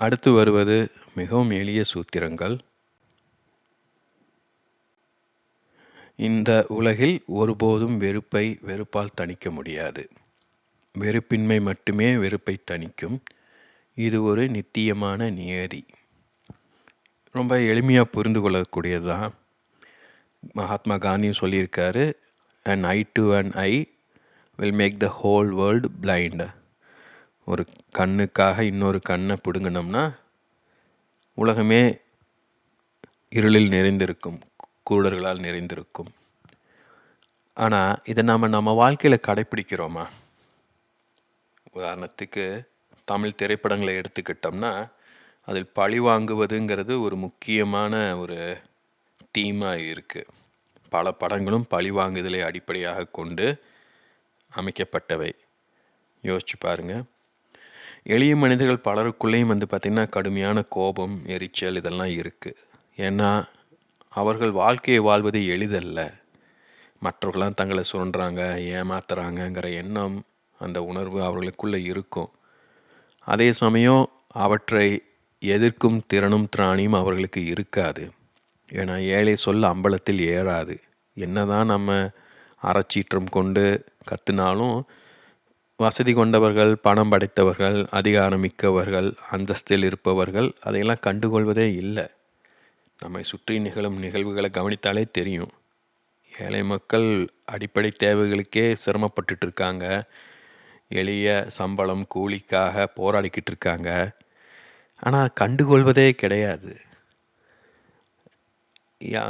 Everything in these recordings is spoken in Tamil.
அடுத்து வருவது மிகவும் எளிய சூத்திரங்கள். இந்த உலகில் ஒருபோதும் வெறுப்பை வெறுப்பால் தணிக்க முடியாது. வெறுப்பின்மை மட்டுமே வெறுப்பை தணிக்கும். இது ஒரு நித்தியமான நியதி. ரொம்ப எளிமையாக புரிந்து கொள்ளக்கூடியது தான் மகாத்மா காந்தியும் சொல்லியிருக்காரு and eye to and eye will make the whole world blind ஒரு கண்ணுக்காக இன்னொரு கண்ணை பிடுங்கினோம்னா உலகமே இருளில் நிறைந்திருக்கும் குருடர்களால் நிறைந்திருக்கும். ஆனால் இதை நாம் நம்ம வாழ்க்கையில் கடைப்பிடிக்கிறோமா? உதாரணத்துக்கு தமிழ் திரைப்படங்களை எடுத்துக்கிட்டோம்னா அதில் பழி வாங்குவதுங்கிறது ஒரு முக்கியமான ஒரு தீமாக இருக்குது பல படங்களும் பழி வாங்குதலை அடிப்படையாக கொண்டு அமைக்கப்பட்டவை. யோசிச்சு பாருங்கள் எளிய மனிதர்கள் பலருக்குள்ளேயும் வந்து பார்த்திங்கன்னா கடுமையான கோபம் எரிச்சல் இதெல்லாம் இருக்குது ஏன்னா அவர்கள் வாழ்க்கையை வாழ்வது எளிதல்ல. மற்றவர்களாம் தங்களை சுரண்டுறாங்க ஏமாத்துறாங்கங்கிற எண்ணம் அந்த உணர்வு அவர்களுக்குள்ளே இருக்கும். அதே சமயம் அவற்றை எதிர்க்கும் திறனும் திராணியும் அவர்களுக்கு இருக்காது. ஏன்னா ஏழை சொல்ல அம்பலத்தில் ஏறாது. என்னதான் நம்ம அறச்சீற்றம் கொண்டு கத்துனாலும் வசதி கொண்டவர்கள் பணம் படைத்தவர்கள் அதிகாரம் மிக்கவர்கள் அந்தஸ்தில் இருப்பவர்கள் அதையெல்லாம் கண்டுகொள்வதே இல்லை. நம்மை சுற்றி நிகழும் நிகழ்வுகளை கவனித்தாலே தெரியும். ஏழை மக்கள் அடிப்படை தேவைகளுக்கே சிரமப்பட்டுட்டு இருக்காங்க எளிய சம்பளம் கூலிக்காக போராடிக்கிட்டு இருக்காங்க ஆனால் கண்டுகொள்வதே கிடையாது. யா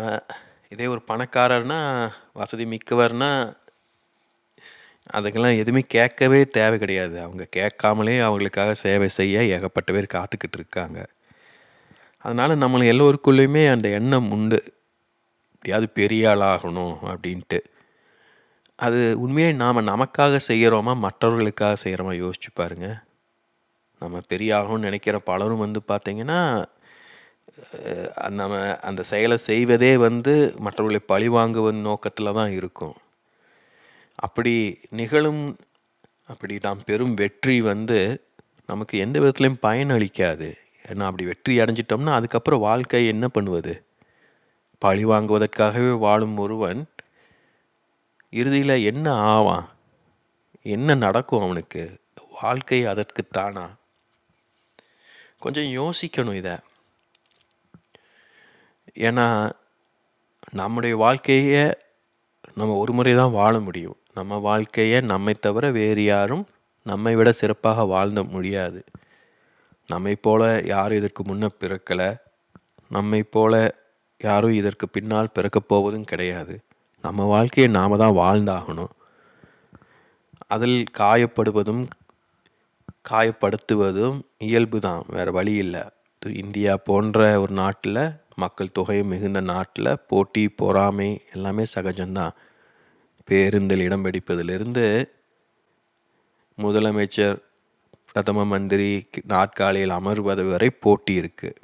இதே ஒரு பணக்காரர்னா வசதி மிக்கவர்னா அதுக்கெல்லாம் எதுவுமே கேட்கவே தேவை கிடையாது. அவங்க கேட்காமலே அவங்களுக்காக சேவை செய்ய ஏகப்பட்ட பேர் காத்துக்கிட்டு இருக்காங்க. அதனால் நம்மளை எல்லோருக்குள்ளேயுமே அந்த எண்ணம் உண்டு. எப்படியாவது பெரிய ஆளாகணும் அப்படின்ட்டு. அது உண்மையை நாம் நமக்காக செய்கிறோமா மற்றவர்களுக்காக செய்கிறோமா யோசிச்சு பாருங்க. நம்ம பெரிய ஆகணும்னு நினைக்கிற பலரும் வந்து பார்த்திங்கன்னா நம்ம அந்த செயலை செய்வதே வந்து மற்றவர்களை பழி வாங்குவதன் நோக்கத்தில் தான் இருக்கும். அப்படி நிகழும் அப்படி நாம் பெரும் வெற்றி வந்து நமக்கு எந்த விதத்துலையும் பயனளிக்காது. ஏன்னா அப்படி வெற்றி அடைஞ்சிட்டோம்னா அதுக்கப்புறம் வாழ்க்கை என்ன பண்ணுவது? பழி வாங்குவதற்காகவே வாழும் ஒருவன் இறுதியில் என்ன ஆவான்? என்ன நடக்கும் அவனுக்கு? வாழ்க்கை அதற்குத்தானா கொஞ்சம் யோசிக்கணும் இதை. ஏன்னா நம்முடைய வாழ்க்கையை நம்ம ஒரு முறை தான் வாழ முடியும். நம்ம வாழ்க்கையை நம்மை தவிர வேறு யாரும் நம்மை விட சிறப்பாக வாழ்ந்த முடியாது. நம்மை போல யாரும் இதற்கு முன்ன பிறக்கலை. நம்மை போல யாரும் இதற்கு பின்னால் பிறக்கப் போவதும் கிடையாது. நம்ம வாழ்க்கையை நாம் தான் வாழ்ந்தாகணும். அதில் காயப்படுவதும் காயப்படுத்துவதும் இயல்பு தான். வேறு வழி இல்லை. இந்தியா போன்ற ஒரு நாட்டில் மக்கள் தொகை மிகுந்த நாட்டில் போட்டி பொறாமை எல்லாமே சகஜம்தான். பேருந்தில் இடம் பிடிப்பதிலிருந்து முதலமைச்சர் பிரதம மந்திரி நாட்காலியில் அமர்வது வரை போட்டி இருக்குது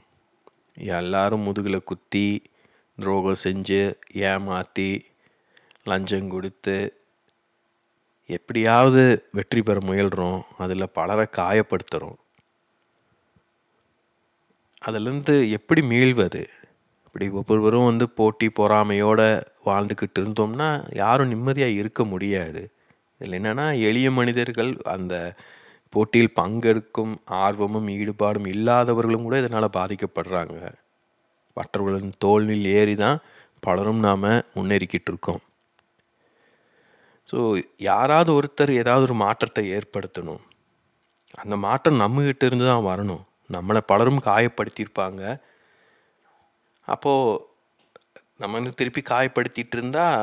எல்லாரும் முதுகில் குத்தி துரோகம் செஞ்சு ஏமாற்றி லஞ்சம் கொடுத்து எப்படியாவது வெற்றி பெற முயல்கிறோம் அதில் பலரை காயப்படுத்துகிறோம் அதிலிருந்து எப்படி மீள்வது? இப்படி ஒவ்வொருவரும் வந்து போட்டி பொறாமையோடு வாழ்ந்துக்கிட்டு இருந்தோம்னா யாரும் நிம்மதியாக இருக்க முடியாது. இதில் என்னென்னா எளிய மனிதர்கள் அந்த போட்டியில் பங்கெடுக்கும் ஆர்வமும் ஈடுபாடும் இல்லாதவர்களும் கூட இதனால் பாதிக்கப்படுறாங்க. மற்றவர்களின் தோல்வியில் ஏறி தான் பலரும் நாம் முன்னேறிக்கிட்டு இருக்கோம். ஸோ யாராவது ஒருத்தர் ஏதாவது ஒரு மாற்றத்தை ஏற்படுத்தணும். அந்த மாற்றம் நம்மகிட்ட இருந்து தான் வரணும். நம்மளை பலரும் காயப்படுத்தியிருப்பாங்க. அப்போது நம்ம வந்து திருப்பி காயப்படுத்திட்டு இருந்தால்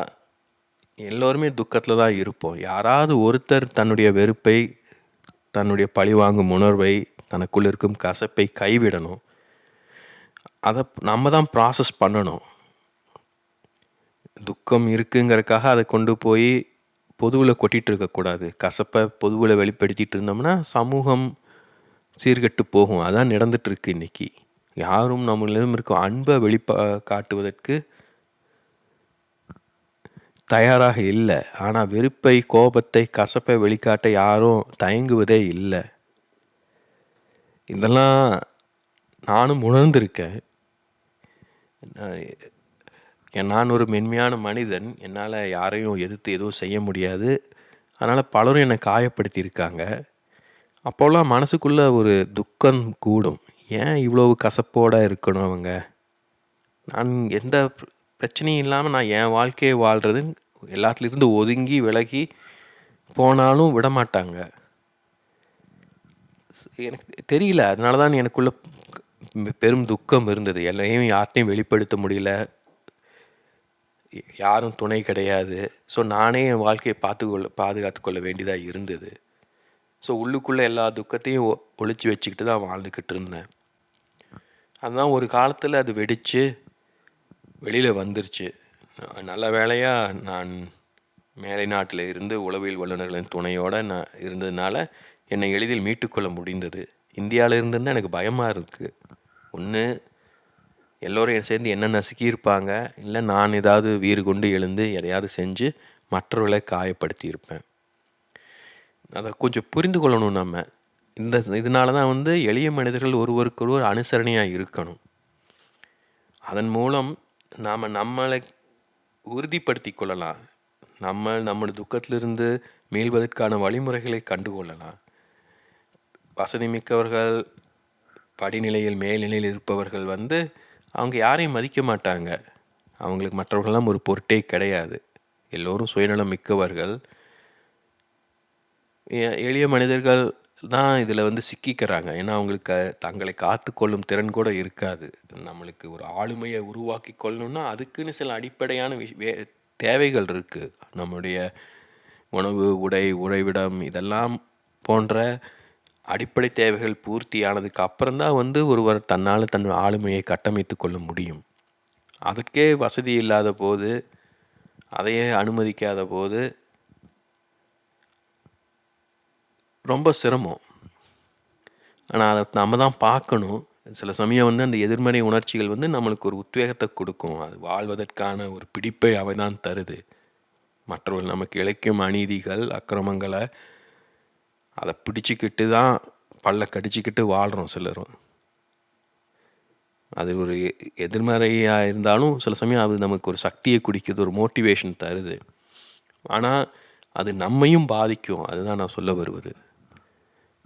எல்லோருமே துக்கத்தில் தான் இருப்போம். யாராவது ஒருத்தர் தன்னுடைய வெறுப்பை தன்னுடைய பழிவாங்கும் உணர்வை தனக்குள் இருக்கும் கசப்பை கைவிடணும். அதை நம்ம தான் ப்ராசஸ் பண்ணணும். துக்கம் இருக்குங்கிறதுக்காக அதை கொண்டு போய் பொதுவில் கொட்டிகிட்டு இருக்கக்கூடாது கசப்பை பொதுவில் வெளிப்படுத்திட்டு இருந்தோம்னா சமூகம் சீர்கட்டு போகும். அதான் நடந்துட்டுருக்கு இன்றைக்கி யாரும் நம்மளிடம் இருக்கும் அன்பை வெளிப்பா காட்டுவதற்கு தயாராக இல்லை. ஆனால் வெறுப்பை கோபத்தை கசப்பை வெளிக்காட்ட யாரும் தயங்குவதே இல்லை. இதெல்லாம் நானும் உணர்ந்திருக்கேன். நான் ஒரு மென்மையான மனிதன். என்னால் யாரையும் எதிர்த்து எதுவும் செய்ய முடியாது. அதனால் பலரும் என்னை காயப்படுத்தியிருக்காங்க. அப்போல்லாம் மனசுக்குள்ளே ஒரு துக்கம் கூடும். ஏன் இவ்வளவு கசப்போடு இருக்கணும் அவங்க? நான் எந்த பிரச்சனையும் இல்லாமல் நான் என் வாழ்க்கையை வாழ்கிறது எல்லாத்துலேருந்து ஒதுங்கி விலகி போனாலும் விட மாட்டாங்க. எனக்கு தெரியல. அதனால தான் எனக்குள்ள பெரும் துக்கம் இருந்தது. எல்லையும் யார்ட்டையும் வெளிப்படுத்த முடியல. யாரும் துணை கிடையாது. ஸோ நானே என் வாழ்க்கையை பார்த்து கொள்ள பாதுகாத்து கொள்ள வேண்டியதாக இருந்தது. ஸோ உள்ளுக்குள்ளே எல்லா துக்கத்தையும் ஒழிச்சு வச்சுக்கிட்டு தான் வாழ்ந்துக்கிட்டு இருந்தேன். அதுதான் ஒரு காலத்தில் அது வெடித்து வெளியில் வந்துருச்சு. நல்ல வேலையாக நான் மேலை நாட்டில் இருந்து உளவியல் வல்லுநர்களின் துணையோடு நான் இருந்ததுனால என்னை எளிதில் மீட்டுக்கொள்ள முடிந்தது. இந்தியாவில் இருந்துன்னா எனக்கு பயமாக இருக்குது ஒன்று எல்லோரும் சேர்ந்து என்ன நசுக்கியிருப்பாங்க இல்லை நான் ஏதாவது வீறு கொண்டு எழுந்து எதையாவது செஞ்சு மற்றவர்களை காயப்படுத்தியிருப்பேன். அதை கொஞ்சம் புரிந்து கொள்ளணும் நம்ம. இந்த இதனால தான் வந்து எளிய மனிதர்கள் ஒருவருக்கொருவர் அனுசரணையாக இருக்கணும். அதன் மூலம் நாம் நம்மளை உறுதிப்படுத்தி கொள்ளலாம். நம்ம நம்ம துக்கத்திலிருந்து மீள்வதற்கான வழிமுறைகளை கண்டுகொள்ளலாம். வசதி மிக்கவர்கள் படிநிலையில் மேல்நிலையில் இருப்பவர்கள் வந்து அவங்க யாரையும் மதிக்க மாட்டாங்க. அவங்களுக்கு மற்றவர்கள்லாம் ஒரு பொருட்டே கிடையாது. எல்லோரும் சுயநலம் மிக்கவர்கள். எளிய மனிதர்கள் தான் இதில் வந்து சிக்கிக்கிறாங்க. ஏன்னா அவங்களுக்கு தங்களை காத்துக்கொள்ளும் திறன் கூட இருக்காது. நம்மளுக்கு ஒரு ஆளுமையை உருவாக்கி கொள்ளணும்னா அதுக்குன்னு சில அடிப்படையான விஷ் தேவைகள் இருக்குது நம்முடைய உணவு உடை உறைவிடம் இதெல்லாம் போன்ற அடிப்படை தேவைகள் பூர்த்தியானதுக்கு அப்புறம்தான் வந்து ஒருவர் தன்னால் தன் ஆளுமையை கட்டமைத்து கொள்ள முடியும். அதுக்கே வசதி இல்லாத போது அதையே அனுமதிக்காத போது ரொம்ப சிரமம். ஆனால் அதை நம்ம தான் பார்க்கணும். சில சமயம் வந்து அந்த எதிர்மறை உணர்ச்சிகள் வந்து நம்மளுக்கு ஒரு உத்வேகத்தை கொடுக்கும். அது வாழ்வதற்கான ஒரு பிடிப்பை அவை தான் தருது. மற்றவர்கள் நமக்கு இழைக்கும் அநீதிகள் அக்கிரமங்களை அதை பிடிச்சிக்கிட்டு தான் பல்ல கடிச்சிக்கிட்டு வாழ்கிறோம் சிலரும். அது ஒரு எதிர்மறையாக இருந்தாலும் சில சமயம் அது நமக்கு ஒரு சக்தியை குடிக்குது ஒரு மோட்டிவேஷன் தருது. ஆனால் அது நம்மையும் பாதிக்கும். அதுதான் நான் சொல்ல வருவது.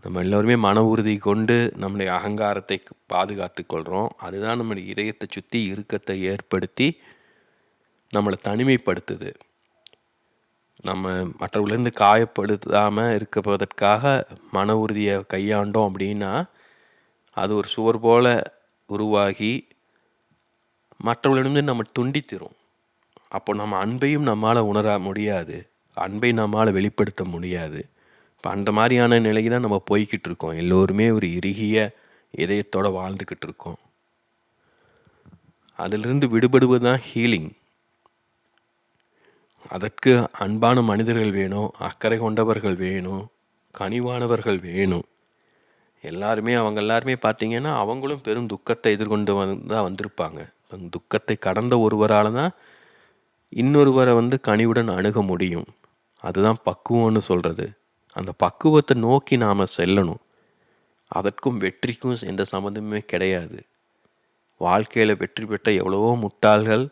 நம்ம எல்லோருமே மன உறுதி கொண்டு நம்முடைய அகங்காரத்தை பாதுகாத்து கொள்கிறோம் அதுதான் நம்முடைய இதயத்தை சுற்றி இறுக்கத்தை ஏற்படுத்தி நம்மளை தனிமைப்படுத்துது. நம்ம மற்றவர்களிருந்து காயப்படுத்தாமல் இருப்பதற்காக மன உறுதியை கையாண்டோம் அப்படின்னா அது ஒரு சுவர் போல் உருவாகி மற்றவர்களிடம் நம்ம துண்டித்திரும். அப்போ நம்ம அன்பையும் நம்மளால் உணர முடியாது. அன்பை நம்மளால் வெளிப்படுத்த முடியாது. இப்போ அந்த மாதிரியான நிலைக்கு தான் நம்ம போய்கிட்டு இருக்கோம். எல்லோருமே ஒரு இறுகிய இதயத்தோடு வாழ்ந்துக்கிட்டு இருக்கோம். அதிலிருந்து விடுபடுவது தான் ஹீலிங் அதற்கு அன்பான மனிதர்கள் வேணும் அக்கறை கொண்டவர்கள் வேணும் கனிவானவர்கள் வேணும். எல்லாருமே அவங்க எல்லாருமே பார்த்தீங்கன்னா அவங்களும் பெரும் துக்கத்தை எதிர்கொண்டு வந்து தான் வந்திருப்பாங்க துக்கத்தை கடந்த ஒருவரால் தான் இன்னொருவரை வந்து கனிவுடன் அணுக முடியும். அதுதான் பக்குவம்னு சொல்கிறது அந்த பக்குவத்தை நோக்கி நாம் செல்லணும். அதற்கும் வெற்றிக்கும் எந்த சம்மந்தமே கிடையாது. வாழ்க்கையில் வெற்றி பெற்ற எவ்வளவோ முட்டாள்கள்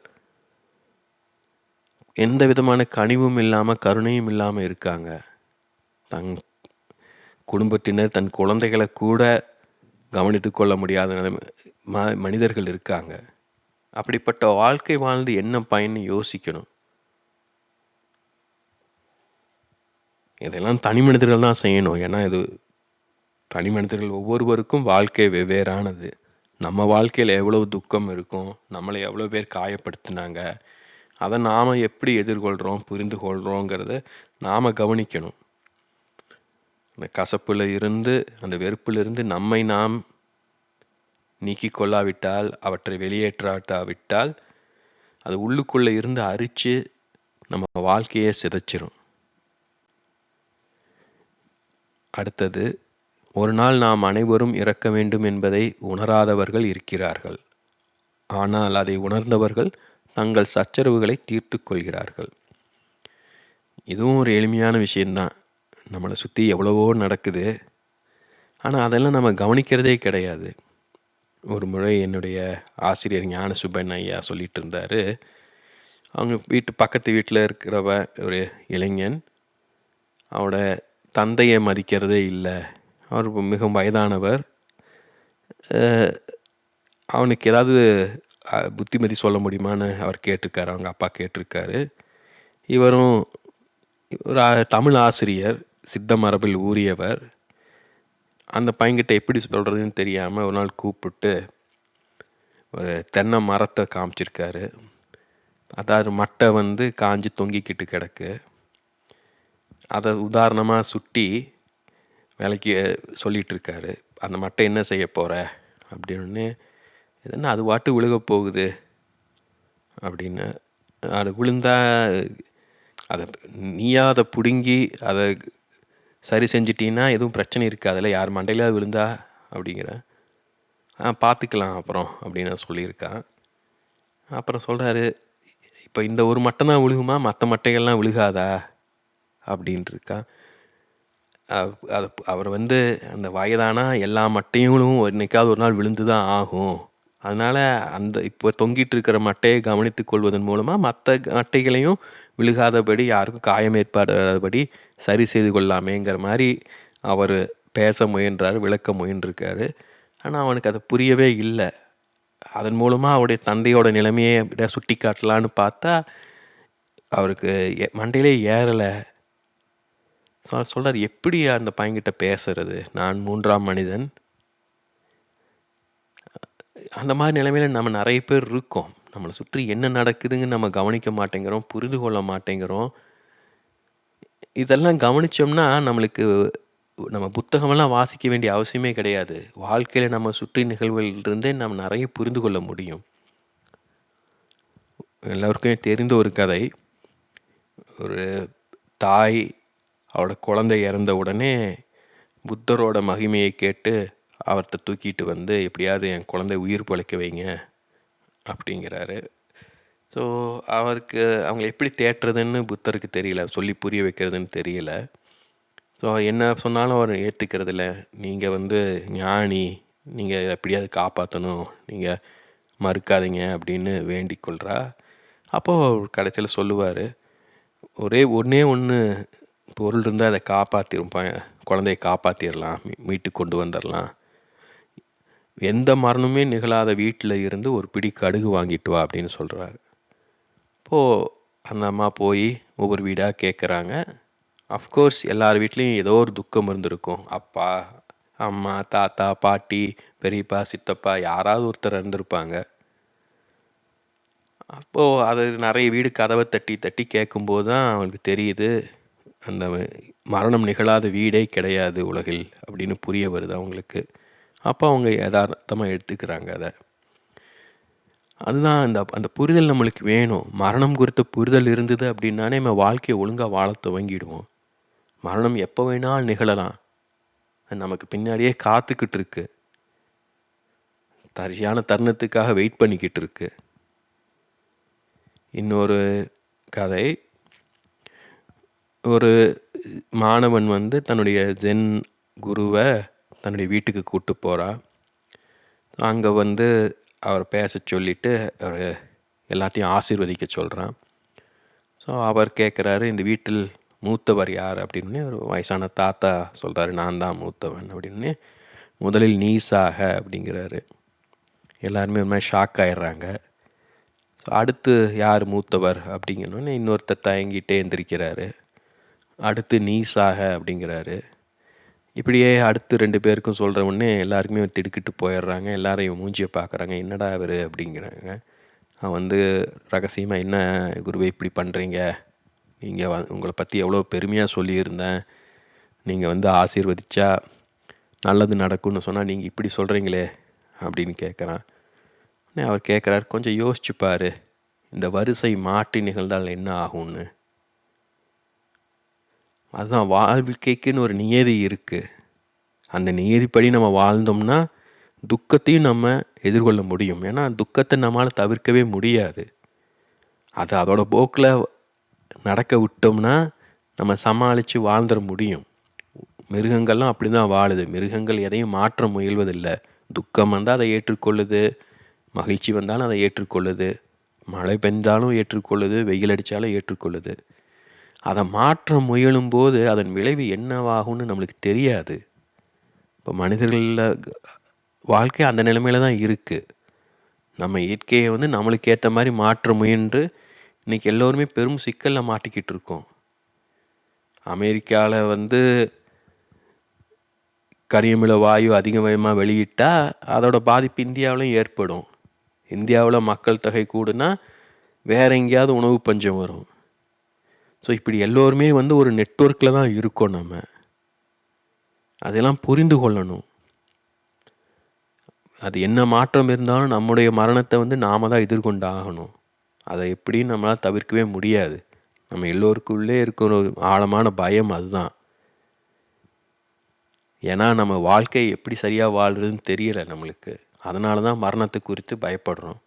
எந்த விதமான கனிவும் இல்லாமல் கருணையும் இல்லாமல் இருக்காங்க. தன் குடும்பத்தினர் தன் குழந்தைகளை கூட கவனித்து கொள்ள முடியாத ம மனிதர்கள் இருக்காங்க. அப்படிப்பட்ட வாழ்க்கை வாழ்ந்து என்ன பயன்னு யோசிக்கணும்? இதெல்லாம் தனி மனிதர்கள் தான் செய்யணும். ஏன்னா இது தனி மனிதர்கள் ஒவ்வொருவருக்கும் வாழ்க்கை வெவ்வேறானது. நம்ம வாழ்க்கையில் எவ்வளோ துக்கம் இருக்கும் நம்மளை எவ்வளோ பேர் காயப்படுத்தினாங்க அதை நாம் எப்படி எதிர்கொள்கிறோம் புரிந்து கொள்கிறோங்கிறத நாம் கவனிக்கணும். அந்த கசப்பில் இருந்து அந்த வெறுப்பிலிருந்து நம்மை நாம் நீக்கி கொள்ளாவிட்டால் அவற்றை வெளியேற்றாட்டாவிட்டால் அது உள்ளுக்குள்ளே இருந்து அரித்து நம்ம வாழ்க்கையே சிதைச்சிரும். அடுத்தது ஒரு நாள் நாம் அனைவரும் இறக்க வேண்டும் என்பதை உணராதவர்கள் இருக்கிறார்கள். ஆனால் அதை உணர்ந்தவர்கள் தங்கள் சச்சரவுகளை தீர்த்து கொள்கிறார்கள். இதுவும் ஒரு எளிமையான விஷயந்தான் நம்மளை சுற்றி எவ்வளவோ நடக்குது. ஆனால் அதெல்லாம் நம்ம கவனிக்கிறதே கிடையாது. ஒரு முறை என்னுடைய ஆசிரியர் ஞானசுப்பன் ஐயா சொல்லிட்டு இருந்தார். அவங்க வீட்டு பக்கத்து வீட்டில் இருக்கிறவ ஒரு இளைஞன் அவனோட தந்தையை மதிக்கிறதே இல்லை. அவர் மிகவும் வயதானவர். அவனுக்கு ஏதாவது புத்திமதி சொல்ல முடியுமான்னு அவர் கேட்டிருக்காரு. அவங்க அப்பா கேட்டிருக்காரு. இவரும் ஒரு தமிழ் ஆசிரியர் சித்த மரபில் ஊறியவர். அந்த பையன்கிட்ட எப்படி சொல்கிறதுன்னு தெரியாமல் ஒரு நாள் கூப்பிட்டு ஒரு தென்னை மரத்தை காமிச்சிருக்காரு. அதாவது மட்டை வந்து காஞ்சு தொங்கிக்கிட்டு கிடக்கு. அதை உதாரணமாக சுட்டி வேலைக்கு சொல்லிகிட்ருக்காரு அந்த மட்டை என்ன செய்ய போகிற அப்படின்னு என்ன அது வாட்டு விழுக போகுது? அப்படின்னு அது விழுந்தா அதை நீயா அதை பிடுங்கி அதை சரி செஞ்சிட்டின்னா எதுவும் பிரச்சனை இருக்காதுல்ல? யார் மண்டையில விழுந்தா? அப்படிங்கிற ஆ பார்த்துக்கலாம் அப்புறம் அப்படின்னு சொல்லியிருக்கான் அப்புறம் சொல்கிறாரு இப்போ இந்த ஒரு மட்டை தான் விழுகுமா? மற்ற மட்டைகள்லாம் விழுகாதா? அப்படின்ட்டு இருக்கா அது அவர் வந்து அந்த வயதானா எல்லா மட்டையும் என்றைக்காவது ஒரு நாள் விழுந்து தான் ஆகும். அதனால் அந்த இப்போ தொங்கிட்டு இருக்கிற மட்டையை கவனித்து கொள்வதன் மூலமாக மற்ற மட்டைகளையும் விழுகாதபடி யாருக்கும் காயம் ஏற்படாதபடி சரி செய்து கொள்ளாமேங்கிற மாதிரி அவர் பேச முயன்றார் விளக்க முயன்றிருக்காரு. ஆனால் அவனுக்கு அது புரியவே இல்லை. அதன் மூலமாக அவருடைய தந்தையோட நிலைமையை விட சுட்டி காட்டலான்னு பார்த்தா அவருக்கு மண்டையிலே ஏறலை. ஸோ சொல்கிறார் எப்படி அந்த பையன்கிட்ட பேசுறது? நான் மூன்றாம் மனிதன். அந்த மாதிரி நிலைமையில் நம்ம நிறைய பேர் இருக்கோம். நம்மளை சுற்றி என்ன நடக்குதுங்கன்னு நம்ம கவனிக்க மாட்டேங்கிறோம் புரிந்து கொள்ள மாட்டேங்கிறோம். இதெல்லாம் கவனிச்சோம்னா நம்மளுக்கு நம்ம புத்தகமெல்லாம் வாசிக்க வேண்டிய அவசியமே கிடையாது. வாழ்க்கையில் நம்ம சுற்றி நிகழ்வுகளிலிருந்தே நம்ம நிறைய புரிந்து கொள்ள முடியும். எல்லோருக்குமே தெரிந்த ஒரு கதை. ஒரு தாய் அவரோட குழந்தை இறந்த உடனே புத்தரோட மகிமையை கேட்டு அவர்கிட்ட தூக்கிட்டு வந்து எப்படியாவது என் குழந்தை உயிர் பிழைக்க வைங்க அப்படிங்கிறாரு. ஸோ அவருக்கு அவங்கள எப்படி தேட்டுறதுன்னு புத்தருக்கு தெரியல சொல்லி புரிய வைக்கிறதுன்னு தெரியல. ஸோ என்ன சொன்னாலும் அவர் ஏற்றுக்கிறதில்ல நீங்கள் வந்து ஞானி நீங்கள் எப்படியாவது காப்பாற்றணும் நீங்கள் மறுக்காதீங்க அப்படின்னு வேண்டிக் கொள்கிறா அப்போது கடைசியில் சொல்லுவார் ஒரே ஒன்றே ஒன்று பொருள் இருந்தால் அதை காப்பாற்றிடும் குழந்தைய காப்பாற்றிடலாம் மீட்டு கொண்டு வந்துடலாம் எந்த மரணமே நிகழாத வீட்டில் இருந்து ஒரு பிடி கடுகு வாங்கிட்டு வா அப்படின்னு சொல்கிறாரு இப்போது அந்த அம்மா போய் ஒவ்வொரு வீடாக கேட்குறாங்க அஃப்கோர்ஸ் எல்லார் வீட்லேயும் ஏதோ ஒரு துக்கம் இருந்திருக்கும். அப்பா அம்மா தாத்தா பாட்டி பெரியப்பா சித்தப்பா யாராவது ஒருத்தர் இருந்திருப்பாங்க. அப்போது அது நிறைய வீடு கதவை தட்டி தட்டி கேட்கும்போது தான் அவனுக்கு தெரியுது. அந்த மரணம் நிகழாத வீடே கிடையாது உலகில் அப்படின்னு புரிய வருது அவங்களுக்கு. அப்போ அவங்க யதார்த்தமாக எடுத்துக்கிறாங்க அதை. அதுதான் அந்த அந்த புரிதல் நம்மளுக்கு வேணும். மரணம் குறித்த புரிதல் இருந்தது அப்படின்னாலே நம்ம வாழ்க்கையை ஒழுங்காக வாழ துவங்கிடுவோம். மரணம் எப்போ வேணாலும் நிகழலாம். அது நமக்கு பின்னாடியே காத்துக்கிட்டு இருக்கு. சரியான தருணத்துக்காக வெயிட் பண்ணிக்கிட்டு இருக்கு. இன்னொரு கதை. ஒரு மாணவன் வந்து தன்னுடைய ஜென் குருவை தன்னுடைய வீட்டுக்கு கூட்டு போகிறா அங்கே வந்து அவர் பேச சொல்லிட்டு அவர் எல்லாத்தையும் ஆசீர்வதிக்க சொல்கிறான் ஸோ அவர் கேட்குறாரு இந்த வீட்டில் மூத்தவர் யார்? அப்படின்னு ஒரு வயசான தாத்தா சொல்கிறாரு நான் தான் மூத்தவன் அப்படின்னு. முதலில் நீசாக அப்படிங்கிறாரு. எல்லாருமே ஒரு மாதிரி ஷாக் ஆயிடுறாங்க. ஸோ அடுத்து யார் மூத்தவர் அப்படிங்கணுன்னு இன்னொருத்தர் தயங்கிட்டே எந்திரிக்கிறாரு. அடுத்து நீசாக அப்படிங்கிறாரு. இப்படியே அடுத்து ரெண்டு பேருக்கும் சொல்கிற உடனே எல்லாருக்குமே திடுக்கிட்டு போயிடுறாங்க. எல்லாரையும் மூஞ்சியை பார்க்குறாங்க என்னடா அவர் அப்படிங்கிறாங்க. அவன் வந்து ரகசியமாக என்ன குருவை இப்படி பண்ணுறீங்க நீங்கள் வ உங்களை பற்றி எவ்வளோ பெருமையாக சொல்லியிருந்தேன். நீங்கள் வந்து ஆசீர்வதிச்சா நல்லது நடக்கும்னு சொன்னால் நீங்கள் இப்படி சொல்கிறீங்களே அப்படின்னு கேட்குறான் அவர் கேட்குறாரு கொஞ்சம் யோசிச்சுப்பார் இந்த வரிசை மாற்றி நிகழ்ந்தால் என்ன ஆகும்னு. அதுதான் வாழ்க்கைக்குன்னு ஒரு நியதி இருக்குது அந்த நியதிப்படி நம்ம வாழ்ந்தோம்னா துக்கத்தையும் நம்ம எதிர்கொள்ள முடியும். ஏன்னா துக்கத்தை நம்மளால் தவிர்க்கவே முடியாது. அது அதோட போக்கில் நடக்க விட்டோம்னா நம்ம சமாளித்து வாழ்ந்துட முடியும். மிருகங்கள்லாம் அப்படி தான் வாழுது. மிருகங்கள் எதையும் மாற்ற முயல்வதில்லை. துக்கம் வந்தால் அதை ஏற்றுக்கொள்ளுது. மகிழ்ச்சி வந்தாலும் அதை ஏற்றுக்கொள்ளுது. மழை பெஞ்சாலும் ஏற்றுக்கொள்ளுது. வெயில் அடித்தாலும் ஏற்றுக்கொள்ளுது. அதை மாற்ற முயலும்போது அதன் விளைவு என்னவாகும்னு நம்மளுக்கு தெரியாது. இப்போ மனிதர்களில் வாழ்க்கை அந்த நிலைமையில தான் இருக்குது நம்ம இயற்கையை வந்து நம்மளுக்கு ஏற்ற மாதிரி மாற்ற முயன்று இன்றைக்கி எல்லோருமே பெரும் சிக்கலில் மாட்டிக்கிட்டு இருக்கோம். அமெரிக்காவில் வந்து கரியமில வாயு அதிகமாக வெளியிட்டால் அதோட பாதிப்பு இந்தியாவிலும் ஏற்படும். இந்தியாவில் மக்கள் தொகை கூடுனா வேற எங்கேயாவது உணவு பஞ்சம் வரும். ஸோ இப்படி எல்லோருமே வந்து ஒரு நெட்ஒர்க்கில் தான் இருக்கோம் நம்ம அதெல்லாம் புரிந்து கொள்ளணும். அது என்ன மாற்றம் இருந்தாலும் நம்முடைய மரணத்தை வந்து நாம தான் எதிர்கொண்டு ஆகணும். அதை எப்படியும் நம்மளால் தவிர்க்கவே முடியாது. நம்ம எல்லோருக்குள்ளே இருக்கிற ஒரு ஆழமான பயம் அதுதான். ஏன்னா நம்ம வாழ்க்கை எப்படி சரியாக வாழ்கிறதுன்னு தெரியலை நம்மளுக்கு. அதனால தான் மரணத்தை குறித்து பயப்படுறோம்.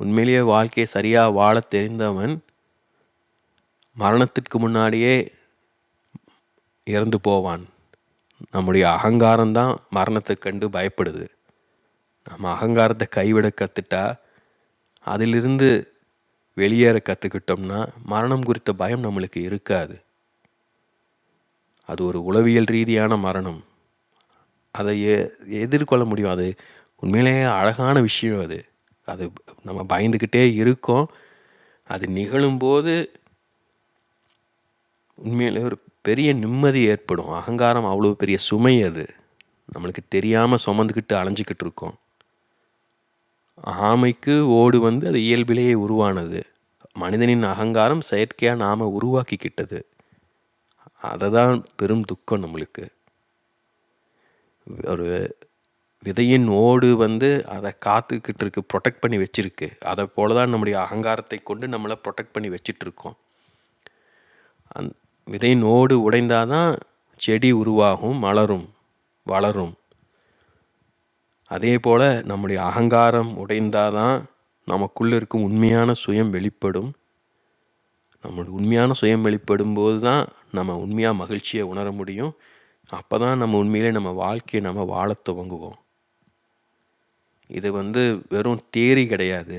உண்மையிலேயே வாழ்க்கையை சரியாக வாழ தெரிந்தவன் மரணத்திற்கு முன்னாடியே இறந்து போவான். நம்முடைய அகங்காரம்தான் மரணத்தை கண்டு பயப்படுது. நம்ம அகங்காரத்தை கைவிட கற்றுட்டா அதிலிருந்து வெளியேற கற்றுக்கிட்டோம்னா மரணம் குறித்த பயம் நம்மளுக்கு இருக்காது. அது ஒரு உளவியல் ரீதியான மரணம். அதை எ எதிர்கொள்ள முடியும். அது உண்மையிலேயே அழகான விஷயம் அது. அது நம்ம பயந்துக்கிட்டே இருக்கோம். அது நிகழும்போது உண்மையிலே ஒரு பெரிய நிம்மதி ஏற்படும். அகங்காரம் அவ்வளோ பெரிய சுமை அது. நம்மளுக்கு தெரியாமல் சுமந்துக்கிட்டு அலைஞ்சிக்கிட்டு இருக்கோம். ஆமைக்கு ஓடு வந்து அது இயல்பிலேயே உருவானது. மனிதனின் அகங்காரம் செயற்கையாக நாம் உருவாக்கிக்கிட்டது. அதை தான் பெரும் துக்கம் நம்மளுக்கு. ஒரு விதையின் ஓடு வந்து அதை காத்துக்கிட்டு இருக்கு ப்ரொடெக்ட் பண்ணி வச்சுருக்கு. அதை போல தான் நம்முடைய அகங்காரத்தை கொண்டு நம்மளை ப்ரொடெக்ட் பண்ணி வச்சிட்ருக்கோம் அந் விதை நோடு உடைந்தாதான் செடி உருவாகும் மலரும் வளரும். அதே போல் நம்முடைய அகங்காரம் உடைந்தாதான் நமக்குள்ளே இருக்கும் உண்மையான சுயம் வெளிப்படும். நம்மளுடைய உண்மையான சுயம் வெளிப்படும் போது தான் நம்ம உண்மையாக மகிழ்ச்சியை உணர முடியும். அப்போ தான் நம்ம உண்மையிலே நம்ம வாழ்க்கையை நம்ம வாழ துவங்குவோம். இது வந்து வெறும் தேரி கிடையாது.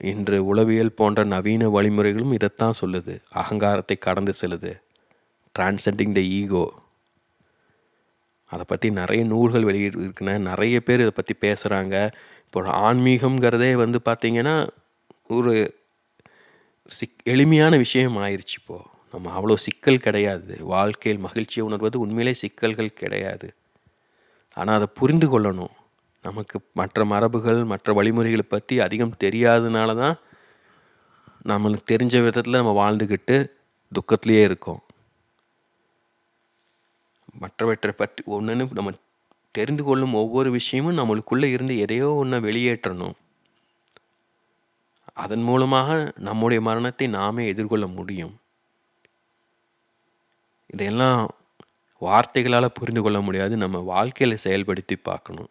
இன்று உளவியல் போன்ற நவீன வழிமுறைகளும் இதைத்தான் சொல்லுது. அகங்காரத்தை கடந்து செல்லுது. டிரான்சென்டிங் த ஈகோ அதை பற்றி நிறைய நூல்கள் வெளியிட்டிருக்குன்னு நிறைய பேர் இதை பற்றி பேசுகிறாங்க இப்போ ஆன்மீகங்கிறதே வந்து பார்த்திங்கன்னா ஒரு சிக் எளிமையான விஷயம் ஆயிடுச்சு இப்போது நம்ம அவ்வளோ சிக்கல் கிடையாது. வாழ்க்கையில் மகிழ்ச்சியை உணர்வது உண்மையிலே சிக்கல்கள் கிடையாது. ஆனால் அதை புரிந்து கொள்ளணும். நமக்கு மற்ற மரபுகள் மற்ற வழிமுறைகளை பற்றி அதிகம் தெரியாதனால தான் நம்மளுக்கு தெரிஞ்ச விதத்தில் நம்ம வாழ்ந்துக்கிட்டு துக்கத்துலேயே இருக்கோம். மற்றவற்றை பற்றி ஒன்றுன்னு நம்ம தெரிந்து கொள்ளும் ஒவ்வொரு விஷயமும் நம்மளுக்குள்ளே இருந்து எதையோ ஒன்றை வெளியேற்றணும். அதன் மூலமாக நம்முடைய மரணத்தை நாமே எதிர்கொள்ள முடியும். இதையெல்லாம் வார்த்தைகளால் புரிந்து கொள்ள முடியாது. நம்ம வாழ்க்கையில் செயல்படுத்தி பார்க்கணும்.